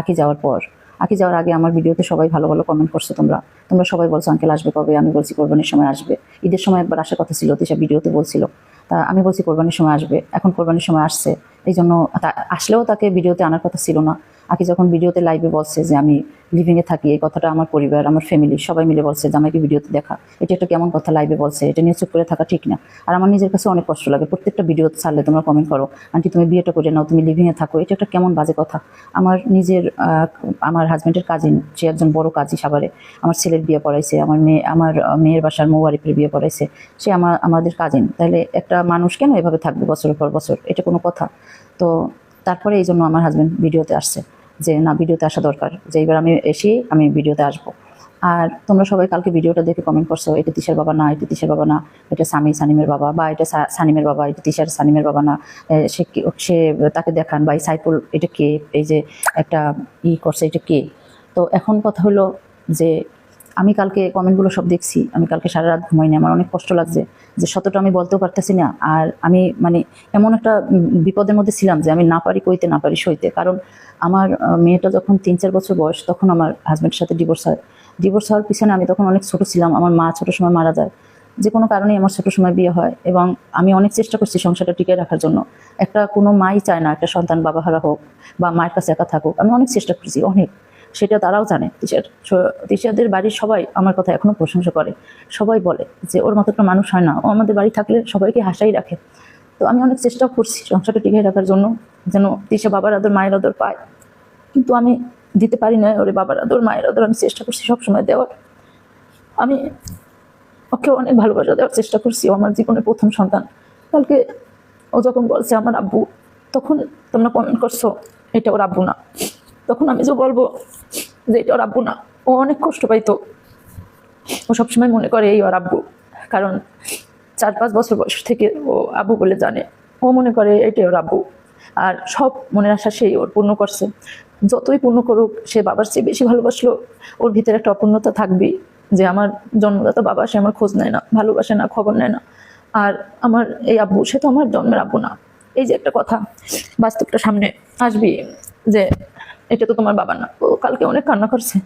আঁকি যাওয়ার পর, আঁকি যাওয়ার আগে আমার ভিডিওতে সবাই ভালো ভালো কমেন্ট করছ তোমরা। তোমরা সবাই বলছো, আঙ্কেল আসবে কবে? আমি বলছি কোরবানির সময় আসবে। ঈদের সময় একবার আসার কথা ছিল তিসা ভিডিওতে বলছিল। তা আমি বলছি, কোরবানির সময় আসবে। এখন কোরবানির সময় আসছে। এই জন্য আসলেও তাকে ভিডিওতে আনার কথা ছিল না। আকি যখন ভিডিওতে লাইভে বলছে যে আমি লিভিংয়ে থাকি, এই কথাটা আমার পরিবার, আমার ফ্যামিলি সবাই মিলে বলছে যে আমাকে ভিডিওতে দেখা। এটা একটা কেমন কথা লাইভে বলছে? এটা নিয়ে চুপ করে থাকা ঠিক না। আর আমার নিজের কাছে অনেক কষ্ট লাগে। প্রত্যেকটা ভিডিও ছাড়লে তোমরা কমেন্ট করো, আন্টি, তুমি বিয়েটা করে নাও, তুমি লিভিংয়ে থাকো। এটা একটা কেমন বাজে কথা। আমার নিজের আমার হাজব্যান্ডের কাজিন সে একজন বড় কাজী সাভারে। আমার ছেলের বিয়ে পড়াইছে, আমার মেয়ে, আমার মেয়ের বাসার মৌয়ারিফের বিয়ে পড়াইছে। সে আমার, আমাদের কাজিন তাহলে একটা মানুষ কেন এভাবে থাকবে বছরের পর বছর? এটা কোনো কথা। তো তারপরে এই জন্য আমার হাজব্যান্ড ভিডিওতে আসছে। যে, না, ভিডিওতে আসা দরকার। যে এইবার আমি এসে, আমি ভিডিওতে আসব। আর তোমরা সবাই কালকে ভিডিওটা দেখে কমেন্ট করছ, এটা তিশার বাবা না, এটা তিশার বাবা না, এটা সামি সানিমের বাবা। বা, এটা সানিমের বাবা, এটা তিশার সানিমের বাবা না। সে সে তাকে দেখান বা এই সাইফুল, এটা কে? এই যে, একটা ই করছে, এটা কে? তো এখন কথা হলো যে আমি কালকে কমেন্টগুলো সব দেখছি, আমি কালকে সারা রাত ঘুমাইনি, আমার অনেক কষ্ট লাগছে যে শতটা আমি বলতেও পারতেছি না। আর আমি মানে এমন একটা বিপদের মধ্যে ছিলাম যে আমি না পারি কইতে, না পারি সইতে। কারণ আমার মেয়েটা যখন তিন চার বছর বয়স, তখন আমার হাজব্যান্ডের সাথে ডিভোর্স হয়। ডিভোর্স হওয়ার পিছনে আমি তখন অনেক ছোট ছিলাম, আমার মা ছোট সময় মারা যায়। যে কোনো কারণেই আমার ছোট সময় বিয়ে হয় এবং আমি অনেক চেষ্টা করছি সংসারটা টিকে রাখার জন্য। একটা কোনো মাই চায় না, একটা সন্তান বাবা হারা হোক বা মায়ের কাছে একা থাকুক, আমি অনেক চেষ্টা করছি, অনেক। সেটা তারাও জানে। টিচার টিচারদের বাড়ির সবাই আমার কথা এখনও প্রশংসা করে। সবাই বলে যে ওর মতো মানুষ হয় না। ও আমাদের বাড়ি থাকলে সবাইকে হাসাই রাখে। তো আমি অনেক চেষ্টা করছি সংসারটা টিকে রাখার জন্য, যেন তিশা বাবার আদর, মায়ের আদর পায়। কিন্তু আমি দিতে পারি না ওরে বাবার আদর, মায়ের আদর। আমি চেষ্টা করছি সবসময় দেওয়ার। আমি ওকে অনেক ভালোবাসা দেওয়ার চেষ্টা করছি। আমার জীবনের প্রথম সন্তান। কালকে ও যখন বলছে আমার আব্বু, তখন তোমরা কমেন্ট করছ, এটা ওর আব্বু না। তখন আমি যে বলব যে এটা ওর আব্বু না। ও অনেক কষ্ট পাইতো। ও সবসময় মনে করে এই ওর আব্বু। কারণ চার পাঁচ বছর বয়স থেকে ও আব্বু বলে জানে। ও মনে করে এটাই ওর আব্বু। আর সব মনের আশা সেই ওর পূর্ণ করছে। যতই পূর্ণ করুক, সে বাবার চেয়ে বেশি ভালোবাসলো। ওর ভিতরে একটা অপূর্ণতা থাকবেই। যে আমার জন্মদাতা বাবা, সে আমার খোঁজ নেয় না, ভালোবাসে না, খবর নেয় না। আর আমার এই আব্বু, সে তো আমার জন্মের আব্বু না। এই যে একটা কথা বাস্তবটা সামনে আসবি যে এটা তো তোমার বাবা না। ও কালকে অনেক কান্না করছে।